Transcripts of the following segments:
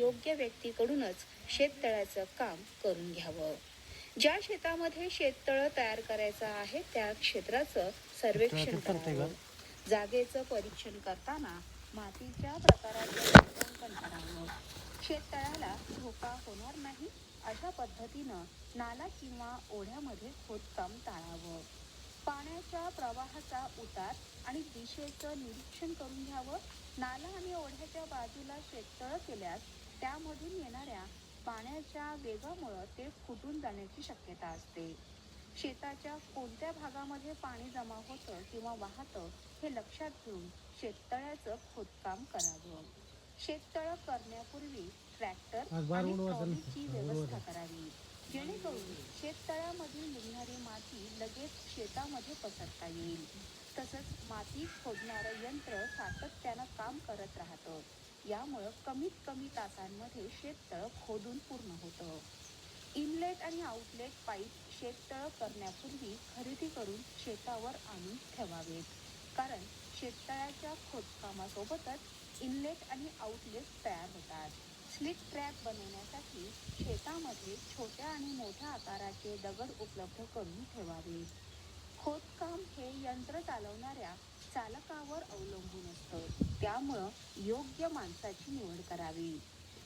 योग्य व्यक्तीकडूनच शेततळ्याचं काम करून घ्यावं. ज्या शेतामध्ये शेततळ तयार करायचं आहे त्या क्षेत्राचं सर्वेक्षण करावं. जागेचं परीक्षण करताना मातीच्या प्रकाराचं मूल्यांकन करावं. शेततळ्याला धोका होणार नाही अशा पद्धतीनं नाला किंवा ओढ्यामध्ये खोदकाम टाळावं. पाण्याच्या प्रवाहाचा उतार आणि दिशेचं निरीक्षण करून घ्यावं. नाला आणि ओढ्याच्या बाजूला शेततळ केल्यास त्यामधून येणाऱ्या पाण्याच्या वेगामुळं ते फुटून जाण्याची शक्यता असते. शेताच्या कोणत्या भागामध्ये पाणी जमा होतं किंवा वाहतं हे लक्षात घेऊन शेततळ्याचं खोदकाम करावं. शेततळ करण्यापूर्वी ट्रॅक्टर आणि. ट्रॉलीची व्यवस्था करावी. जेणेकरून शेततळ्यामधील निघणारी माती लगेच शेतामध्ये पसरता येईल. तसंच माती खोदणारं यंत्र सातत्यानं काम करत राहतं. यामुळं कमीत कमी तासांमध्ये शेततळ खोदून पूर्ण होतं. इनलेट आणि आउटलेट पाईप शेततळ करण्यापूर्वी खरेदी करून शेतावर आणून ठेवावेत. कारण शेततळ्याच्या खोदकामासोबतच इनलेट आणि आउटलेट तयार होतात. स्लिट ट्रॅप बनवण्यासाठी शेतामध्ये छोट्या आणि मोठ्या आकाराचे दगड उपलब्ध करून ठेवावे खोदकाम हे यंत्र चालवणाऱ्या चालकावर अवलंबून असतं. त्यामुळं योग्य माणसाची निवड करावी.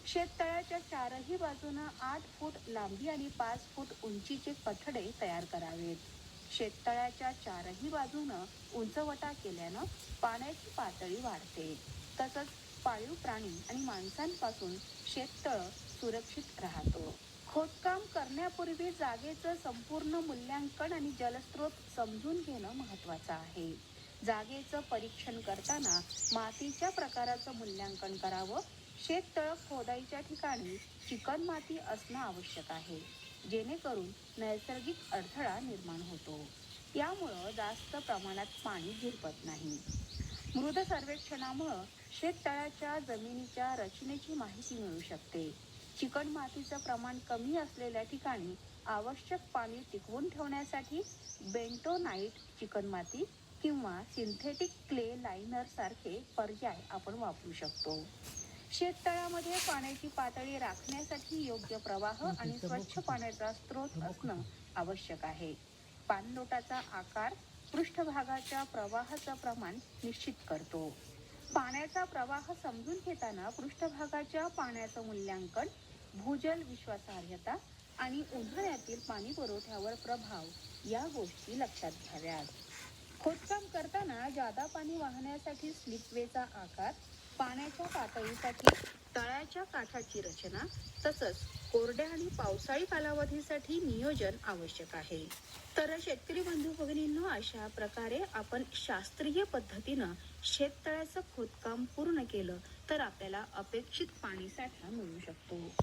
शेततळ्याच्या चारही बाजूनं आठ फूट लांबी आणि पाच फूट उंचीचे पथडे तयार करावेत. शेततळ्याच्या चारही बाजूनं उंचवटा केल्यानं पाण्याची पातळी वाढते. तसंच पाळीव प्राणी आणि माणसांपासून शेततळ सुरक्षित राहतो. खोदकाम करण्यापूर्वी जागेचं संपूर्ण मूल्यांकन आणि जलस्रोत समजून घेणं महत्वाचं आहे. जागेचं परीक्षण करताना मातीच्या प्रकाराचं मूल्यांकन करावं. शेततळ खोदाईच्या ठिकाणी चिकन माती असणं आवश्यक आहे. जेणेकरून नैसर्गिक अडथळा निर्माण होतो. यामुळं जास्त प्रमाणात पाणी झिरपत नाही. मृद सर्वेक्षणामुळं शेततळ्याच्या जमिनीच्या रचनेची माहिती मिळू शकते. चिकण मातीचं प्रमाण कमी असलेल्या ठिकाणी आवश्यक पाणी टिकवून ठेवण्यासाठी बेंटोनाइट चिकन माती किंवा सिंथेटिक क्ले लाइनर सारखे पर्याय आपण वापरू शकतो. शेततळ्यामध्ये पाण्याची पातळी राखण्यासाठी योग्य प्रवाह आणि स्वच्छ पाण्याचा स्रोत असणं आवश्यक आहे. पाणलोटाचा आकार पृष्ठभागाच्या प्रवाहाचं प्रमाण निश्चित करतो. पाण्याचा प्रवाह समजून घेताना पृष्ठभागाच्या पाण्याचं मूल्यांकन भूजल विश्वासार्हता आणि उन्हाळ्यातील पाणी पुरवठ्यावर प्रभाव या गोष्टी लक्षात घ्याव्यात. खोदकाम करताना जादा पाणी वाहण्यासाठी स्लिपवेचा आकार पाण्याच्या पातळीसाठी तळ्याच्या काठाची रचना तसंच कोरड्या आणि पावसाळी कालावधीसाठी नियोजन आवश्यक आहे. तर शेतकरी बंधू भगिनींनो अशा प्रकारे आपण शास्त्रीय पद्धतीनं शेततळ्याचं खोदकाम पूर्ण केलं तर आपल्याला अपेक्षित पाणीसाठा मिळू शकतो.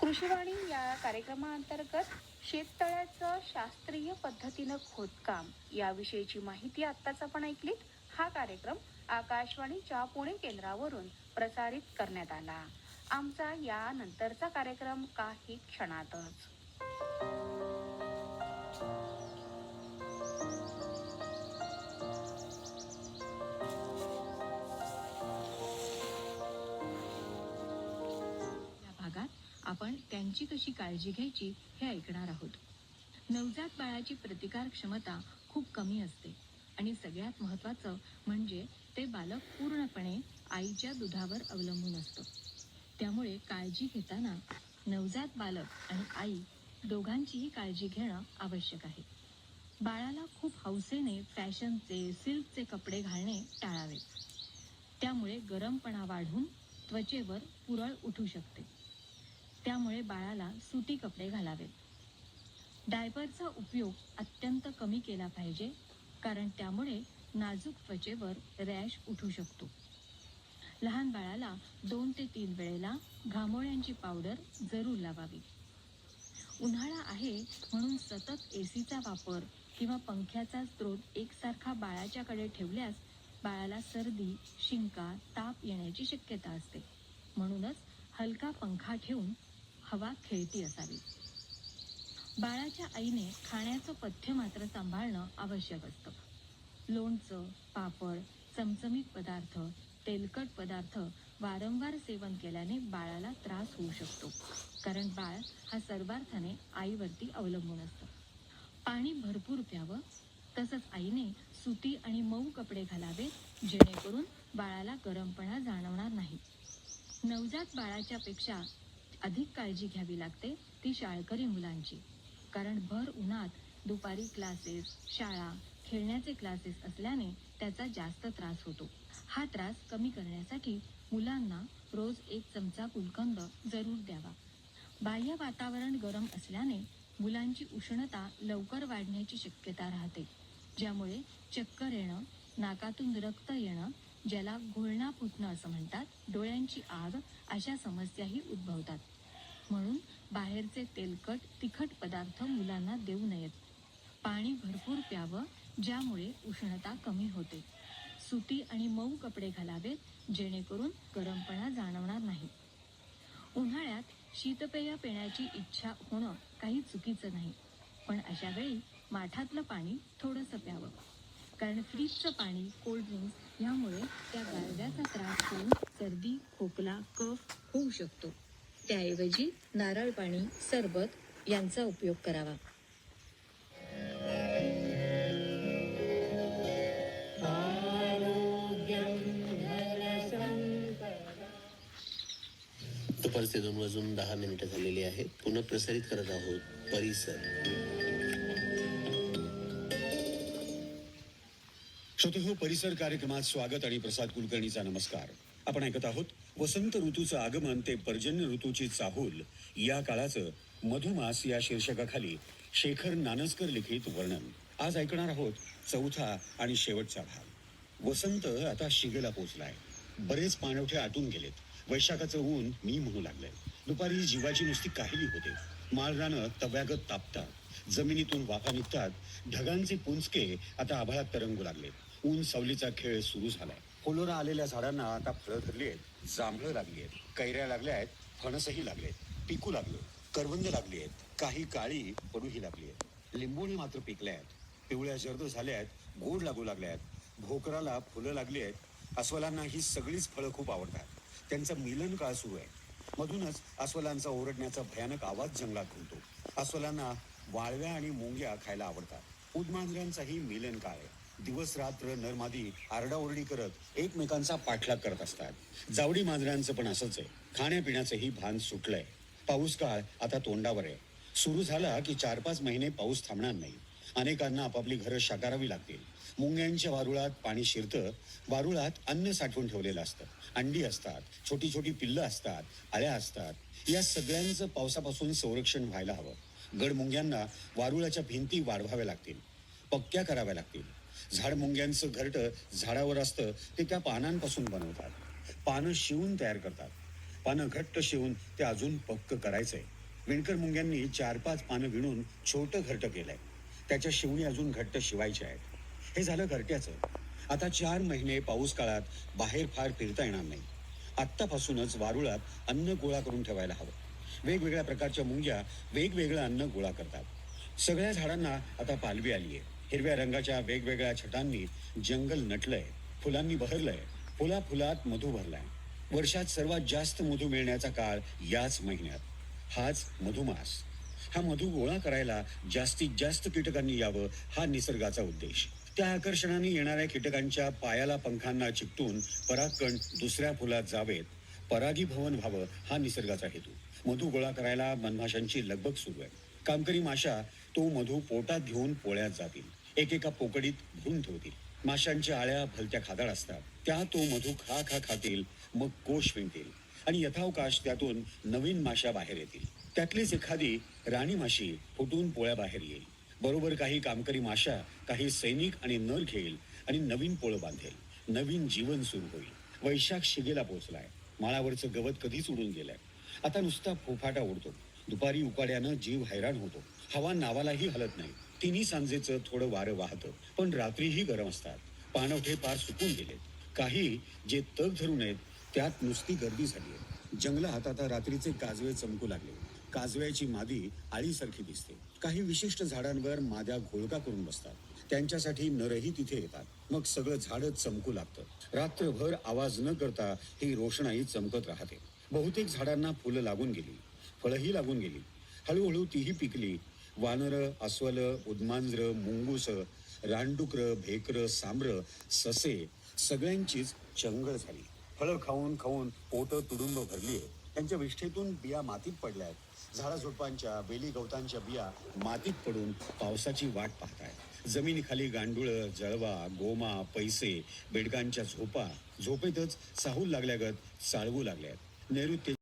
कृषीवाणी या कार्यक्रमाअंतर्गत शेततळ्याचं शास्त्रीय पद्धतीनं खोदकाम याविषयीची माहिती आत्ताच आपण ऐकलीत. हा कार्यक्रम आकाशवाणीच्या पुणे केंद्रावरून प्रसारित करण्यात आला. आमचा या नंतरचा कार्यक्रम काही क्षणातच. आपण त्यांची कशी काळजी घ्यायची हे ऐकणार आहोत. नवजात बाळाची प्रतिकार क्षमता खूप कमी असते आणि सगळ्यात महत्त्वाचं म्हणजे ते बालक पूर्णपणे आईच्या दुधावर अवलंबून असतं. त्यामुळे काळजी घेताना नवजात बालक आणि आई दोघांचीही काळजी घेणं आवश्यक आहे. बाळाला खूप हौसेने फॅशनचे सिल्कचे कपडे घालणे टाळावे. त्यामुळे गरमपणा वाढून त्वचेवर पुरळ उठू शकते. त्यामुळे बाळाला सुती कपडे घालावेत. डायपरचा उपयोग अत्यंत कमी केला पाहिजे कारण त्यामुळे नाजूक त्वचेवर रॅश उठू शकतो. लहान बाळाला दोन ते तीन वेळेला घामोळ्यांची पावडर जरूर लावावी. उन्हाळा आहे म्हणून सतत एसीचा वापर किंवा पंख्याचा स्रोत एकसारखा बाळाच्याकडे ठेवल्यास बाळाला सर्दी शिंका ताप येण्याची शक्यता असते. म्हणूनच हलका पंखा ठेवून हवा खेळती असावी. बाळाच्या आईने खाण्याचं पथ्य मात्र सांभाळणं आवश्यक असतं. लोणचं पापड चमचमीत पदार्थ तेलकट पदार्थ वारंवार सेवन केल्याने बाळाला त्रास होऊ शकतो. कारण बाळ हा सर्वार्थाने आईवरती अवलंबून असतं. पाणी भरपूर प्यावं तसंच आईने सुती आणि मऊ कपडे घालावे जेणेकरून बाळाला गरमपणा जाणवणार नाही. नवजात बाळाच्या पेक्षा अधिक काळजी घ्यावी लागते ती शाळकरी मुलांची. कारण भर उन्हात दुपारी क्लासेस शाळा खेळण्याचे क्लासेस असल्याने त्याचा जास्त त्रास होतो. हा त्रास कमी करण्यासाठी मुलांना रोज एक चमचा गुलकंद जरूर द्यावा. बाह्य वातावरण गरम असल्याने मुलांची उष्णता लवकर वाढण्याची शक्यता राहते. ज्यामुळे चक्कर येणं नाकातून रक्त येणं ज्याला घोळणा फुटणं असं म्हणतात डोळ्यांची आग अशा समस्याही उद्भवतात. म्हणून बाहेरचे तेलकट तिखट पदार्थ मुलांना देऊ नयेत. पाणी भरपूर प्यावं ज्यामुळे उष्णता कमी होते. सुती आणि मऊ कपडे घालावेत जेणेकरून गरमपणा जाणवणार नाही. उन्हाळ्यात शीतपेय पिण्याची इच्छा होणं काही चुकीचं नाही. पण अशा वेळी माठातलं पाणी थोडंसं प्यावं. कारण फ्रीजचं पाणी कोल्ड ड्रिंक्स यामुळे त्या गारव्याचा त्रास होऊन सर्दी खोकला कफ होऊ शकतो. त्याऐवजी नारळ पाणी सरबत यांचा उपयोग करावा. दुपारचे दोन वाजून दहा मिनिटं झालेली आहेत. पुन्हा प्रसारित करत आहोत परिसर. श्रोतेहो परिसर कार्यक्रमात स्वागत आणि प्रसाद कुलकर्णीचा नमस्कार. आपण ऐकत आहोत वसंत ऋतूचं आगमन ते पर्जन्य ऋतूची चाहूल या काळाचं मधुमास या शीर्षकाखाली शेखर नानसकर लिखित वर्णन. आज ऐकणार आहोत चौथा आणि शेवटचा भाग. वसंत आता शिगेला पोचलाय बरेच पाणवठे आटून गेलेत. वैशाखाचं ऊन मी म्हणू लागलंय. दुपारी जीवाची नुसती काहिली होते. माळरानं तव्यागत तापतात. जमिनीतून वाफा निघतात. ढगांचे पुंचके आता आभाळात तरंगू लागलेत. ऊन सावलीचा खेळ सुरू झालाय. कोलोरा आलेल्या झाडांना आता फळं धरली आहेत. जांभळं लागली आहेत कैऱ्या लागल्या आहेत फणसही लागले आहेत पिकू लागले करवंद लागली आहेत काही काळी पडूही लागली आहेत. लिंबोणी मात्र पिकल्या आहेत पिवळ्या जर्द झाल्या आहेत गोड लागू लागल्या आहेत भोकराला फुलं लागली आहेत अस्वलांना ही सगळीच फळं खूप आवडतात. त्यांचं मिलन काळ सुरू आहे. मधूनच अस्वलांचा ओरडण्याचा भयानक आवाज जंगलात घुमतो. अस्वलांना वाळव्या आणि मुंग्या खायला आवडतात. उदमांजऱ्यांचाही मिलन काळ आहे. दिवस रात्र नरमादी आरडाओरडी करत एकमेकांचा पाठलाग करत असतात. जावडी मांजरांचं पण असंच आहे. खाण्यापिण्याचंही भान सुटलंय. पाऊस काळ आता तोंडावर आहे. सुरू झाला की चार पाच महिने पाऊस थांबणार नाही. अनेकांना आपापली घरं शाकारावी लागतील. मुंग्यांच्या वारुळात पाणी शिरतं. वारुळात अन्न साठवून ठेवलेलं असतं. अंडी असतात छोटी छोटी पिल्लं असतात आळ्या असतात. या सगळ्यांचं पावसापासून संरक्षण व्हायला हवं. गडमुंग्यांना वारुळाच्या भिंती वाढवाव्या लागतील. पक्क्या कराव्या लागतील. झाड मुंग्यांचं घरटं झाडावर असतं ते त्या पानांपासून बनवतात. पानं शिवून तयार करतात. पानं घट्ट शिवून ते अजून पक्क करायचंय. विणकर मुंग्यांनी चार पाच पानं विणून छोटं घरटं केलंय. त्याच्या शिवणी अजून घट्ट शिवायच्या आहेत. हे झालं घरट्याचं. आता चार महिने पाऊस काळात बाहेर फार फिरता येणार नाही. आत्तापासूनच वारुळात अन्न गोळा करून ठेवायला हवं. वेगवेगळ्या प्रकारच्या मुंग्या वेगवेगळं अन्न गोळा करतात. सगळ्या झाडांना आता पालवी आली आहे हिरव्या रंगाच्या वेगवेगळ्या छटांनी जंगल नटलंय फुलांनी बहरलंय फुला फुलात मधू भरलाय. वर्षात सर्वात जास्त मधू मिळण्याचा काळ याच महिन्यात. हाच मधुमास. हा मधू गोळा करायला जास्तीत जास्त कीटकांनी यावं हा निसर्गाचा उद्देश. त्या आकर्षणाने येणाऱ्या कीटकांच्या पायाला पंखांना चिकटून परागकण दुसऱ्या फुलात जावेत. परागीभवन व्हावं हा निसर्गाचा हेतू. मधू गोळा करायला मनमाशांची लगबग सुरू आहे. कामकरी माशा तो मधू पोटात घेऊन पोळ्यात जातील. एकेका पोकडीत भरून ठेवतील. माशांच्या आळ्या भलत्या खादाड असतात. त्या तो मधू खा खा खातील मग कोश विणतील. आणि यथावकाश त्यातून नवीन माशा बाहेर येतील. त्यातलीच एखादी राणी माशी फुटून पोळ्या बाहेर येईल. बरोबर काही कामकरी माशा काही सैनिक आणि नर घेईल आणि नवीन पोळं बांधेल. नवीन जीवन सुरू होईल. वैशाख शिगेला पोहोचलाय. माळावरचं गवत कधीच उडून गेलंय. आता नुसता फोफाटा उडतो. दुपारी उकाड्यानं जीव हैराण होतो. हवा नावालाही हलत नाही. तिन्ही सांजेचं थोडं वारं वाहतं पण रात्रीही गरम असतात. पाणवठे पार सुकून गेलेत. काही जे तग धरू नयेत त्यात नुसती गर्दी झाली आहे जंगल हातात रात्रीचे काजवे चमकू लागले. काजव्याची मादी आळीसारखी दिसते. काही विशिष्ट झाडांवर माद्या घोळका करून बसतात. त्यांच्यासाठी नरही तिथे येतात. मग सगळं झाडच चमकू लागतं. रात्रभर आवाज न करता ही रोषणाई चमकत राहते. बहुतेक झाडांना फुलं लागून गेली. फळंही लागून गेली. हळूहळू तीही पिकली. वानर अस्वल उद्मांज्र मुंगूस रानडुकर भेकर सांबर ससे सगळ्यांचीच चंगळ झाली. फळं खाऊन खाऊन पोट तुडुंब भरली त्यांच्या विष्ठेतून बिया मातीत पडल्या आहेत. झाडाझुडपांच्या बेली गवतांच्या बिया मातीत पडून पावसाची वाट पाहतायत जमिनीखाली गांडुळं जळवा गोमा पैसे बेडकांच्या झोपा झोपेतच साहूल लागल्यागत चाळवू लागल्यात. नैऋत्य